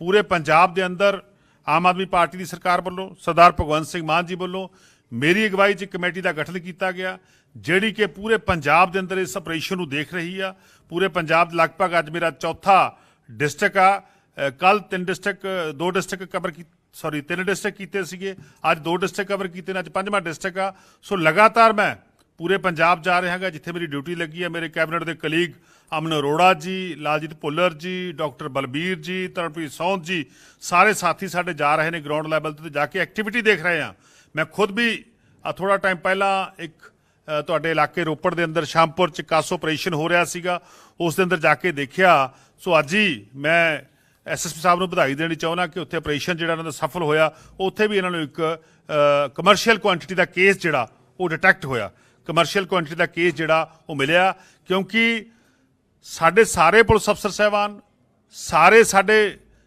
ਪੂਰੇ ਪੰਜਾਬ ਦੇ ਅੰਦਰ ਆਮ ਆਦਮੀ ਪਾਰਟੀ ਦੀ ਸਰਕਾਰ ਵੱਲੋਂ ਸਰਦਾਰ ਭਗਵੰਤ ਸਿੰਘ ਮਾਨ ਜੀ ਵੱਲੋਂ ਮੇਰੀ ਅਗਵਾਈ 'ਚ ਕਮੇਟੀ ਦਾ ਗਠਨ ਕੀਤਾ ਗਿਆ, ਜਿਹੜੀ ਕਿ ਪੂਰੇ ਪੰਜਾਬ ਦੇ ਅੰਦਰ ਇਸ ਆਪਰੇਸ਼ਨ ਨੂੰ ਦੇਖ ਰਹੀ ਆ। ਪੂਰੇ ਪੰਜਾਬ ਲਗਭਗ ਅੱਜ ਮੇਰਾ ਚੌਥਾ ਡਿਸਟ੍ਰਿਕਟ ਆ। ਕੱਲ ਤਿੰਨ ਡਿਸਟ੍ਰਿਕਟ ਦੋ ਡਿਸਟ੍ਰਿਕਟ ਕਵਰ ਕੀ ਸੌਰੀ ਤਿੰਨ ਡਿਸਟ੍ਰਿਕਟ ਕੀਤੇ ਸੀਗੇ। ਅੱਜ ਦੋ ਡਿਸਟ੍ਰਿਕਟ ਕਵਰ ਕੀਤੇ ਨੇ, ਅੱਜ ਪੰਜਵਾਂ ਡਿਸਟ੍ਰਿਕਟ ਆ। ਸੋ ਲਗਾਤਾਰ ਮੈਂ ਪੂਰੇ ਪੰਜਾਬ ਜਾ ਰਿਹਾ ਹਾਂਗਾ, ਜਿੱਥੇ ਮੇਰੀ ਡਿਊਟੀ ਲੱਗੀ ਹੈ, ਮੇਰੇ ਕੈਬਨਿਟ ਦੇ ਕਲੀਗ ਅਮਨ ਅਰੋੜਾ ਜੀ, ਲਾਲਜੀਤ ਭੁੱਲਰ ਜੀ, ਡਾਕਟਰ ਬਲਬੀਰ ਜੀ, ਤਰਨਪ੍ਰੀਤ ਸੌਂਦ ਜੀ, ਸਾਰੇ ਸਾਥੀ ਸਾਡੇ ਜਾ ਰਹੇ ਨੇ ਗਰਾਊਂਡ ਲੈਵਲ ਤੇ ਜਾ ਕੇ ਐਕਟੀਵਿਟੀ ਦੇਖ ਰਹੇ ਹਾਂ। ਮੈਂ ਖੁਦ ਵੀ ਥੋੜਾ ਟਾਈਮ ਪਹਿਲਾਂ ਇੱਕ ਤੁਹਾਡੇ ਇਲਾਕੇ ਰੋਪੜ ਦੇ ਅੰਦਰ ਸ਼ਾਮਪੁਰ ਚ ਕਾਸ ਆਪਰੇਸ਼ਨ ਹੋ ਰਿਹਾ ਸੀਗਾ, ਉਸ ਦੇ ਅੰਦਰ ਜਾ ਕੇ ਦੇਖਿਆ। ਸੋ ਅੱਜ ਹੀ ਮੈਂ ਐਸਐਸਪੀ ਸਾਹਿਬ ਨੂੰ ਵਧਾਈ ਦੇਣੀ ਚਾਹੁੰਦਾ ਕਿ ਉੱਥੇ ਆਪਰੇਸ਼ਨ ਜਿਹੜਾ ਇਹਨਾਂ ਦਾ ਸਫਲ ਹੋਇਆ, ਉੱਥੇ ਵੀ ਇਹਨਾਂ ਨੂੰ ਇੱਕ ਕਮਰਸ਼ੀਅਲ ਕੁਆਂਟੀਟੀ ਦਾ ਕੇਸ ਜਿਹੜਾ ਉਹ ਡਿਟੈਕਟ ਹੋਇਆ। ਕਮਰਸ਼ੀਅਲ ਕੁਆਂਟੀਟੀ ਦਾ ਕੇਸ ਜਿਹੜਾ ਉਹ ਮਿਲਿਆ ਕਿਉਂਕਿ ਸਾਡੇ ਸਾਰੇ ਪੁਲਿਸ ਅਫਸਰ ਸਹਿਬਾਨ ਸਾਰੇ ਸਾਡੇ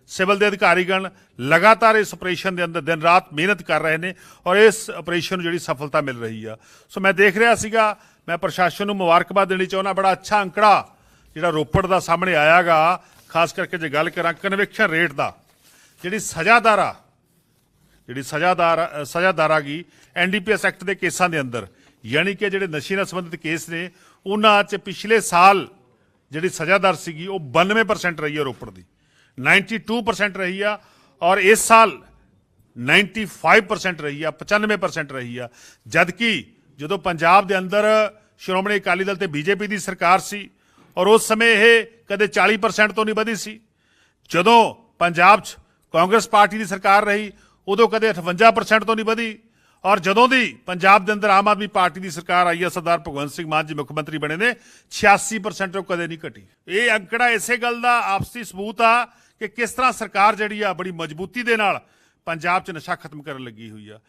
ਸਿਵਲ ਦੇ ਅਧਿਕਾਰੀਗਣ ਲਗਾਤਾਰ ਇਸ ਆਪਰੇਸ਼ਨ ਦੇ ਅੰਦਰ ਦਿਨ ਰਾਤ ਮਿਹਨਤ ਕਰ ਰਹੇ ਨੇ ਔਰ ਇਸ ਆਪਰੇਸ਼ਨ ਨੂੰ ਜਿਹੜੀ ਸਫਲਤਾ ਮਿਲ ਰਹੀ ਆ। ਸੋ ਮੈਂ ਦੇਖ ਰਿਹਾ ਸੀਗਾ ਮੈਂ ਪ੍ਰਸ਼ਾਸਨ ਨੂੰ ਮੁਬਾਰਕਬਾਦ ਦੇਣੀ ਚਾਹੁੰਦਾ ਬੜਾ ਅੱਛਾ ਅੰਕੜਾ ਜਿਹੜਾ ਰੋਪੜ ਦਾ ਸਾਹਮਣੇ ਆਇਆਗਾ ਖਾਸ ਕਰਕੇ ਜੇ ਗੱਲ ਕਰਾਂ ਕਨਵਿਕਸ਼ਨ ਰੇਟ ਦਾ ਜਿਹੜੀ ਸਜ਼ਾਦਾਰਾ ਜਿਹੜੀ ਸਜ਼ਾਦਾਰ ਅ, ਸਜ਼ਾਦਾਰ ਆ ਗਈ ਐਨਡੀਪੀਐਸ ਐਕਟ ਦੇ ਕੇਸਾਂ ਦੇ ਅੰਦਰ ਯਾਨੀ ਕਿ ਜਿਹੜੇ ਨਸ਼ੇ ਨਾਲ ਸੰਬੰਧਿਤ ਕੇਸ ਨੇ, ਉਹਨਾਂ 'ਚ ਪਿਛਲੇ ਸਾਲ ਜਿਹੜੀ ਸਜ਼ਾ ਦਰ ਸੀਗੀ, ਉਹ 92% ਰਹੀ ਹੈ ਰੋਪੜ ਦੀ। 92% ਰਹੀ ਆ ਔਰ ਇਸ ਸਾਲ 95% ਰਹੀ ਆ 95% ਰਹੀ ਆ। ਜਦਕਿ ਜਦੋਂ ਪੰਜਾਬ ਦੇ ਅੰਦਰ ਸ਼੍ਰੋਮਣੀ ਅਕਾਲੀ ਦਲ ਤੇ ਬੀਜੇਪੀ ਦੀ ਸਰਕਾਰ ਸੀ ਔਰ ਉਸ ਸਮੇਂ ਇਹ ਕਦੇ 40% ਤੋਂ ਨਹੀਂ ਵਧੀ ਸੀ, ਜਦੋਂ ਪੰਜਾਬ 'ਚ ਕਾਂਗਰਸ ਪਾਰਟੀ ਦੀ ਸਰਕਾਰ ਰਹੀ, ਉਦੋਂ ਕਦੇ 58% ਤੋਂ ਨਹੀਂ ਵਧੀ। ਔਰ ਜਦੋਂ ਦੀ ਪੰਜਾਬ ਦੇ ਅੰਦਰ ਆਮ ਆਦਮੀ ਪਾਰਟੀ ਦੀ ਸਰਕਾਰ ਆਈ ਹੈ, ਸਰਦਾਰ ਭਗਵੰਤ ਸਿੰਘ ਮਾਨ ਜੀ ਮੁੱਖ ਮੰਤਰੀ ਬਣੇ ਨੇ 86% ਉਹ ਕਦੇ ਨਹੀਂ ਘਟੀ। ਇਹ ਅੰਕੜਾ ਇਸੇ ਗੱਲ ਦਾ ਆਪਸੀ ਸਬੂਤ ਆ ਕਿ ਕਿਸ ਤਰ੍ਹਾਂ ਸਰਕਾਰ ਜਿਹੜੀ ਆ, ਬੜੀ ਮਜ਼ਬੂਤੀ ਦੇ ਨਾਲ ਪੰਜਾਬ 'ਚ ਨਸ਼ਾ ਖਤਮ ਕਰਨ ਲੱਗੀ ਹੋਈ ਆ।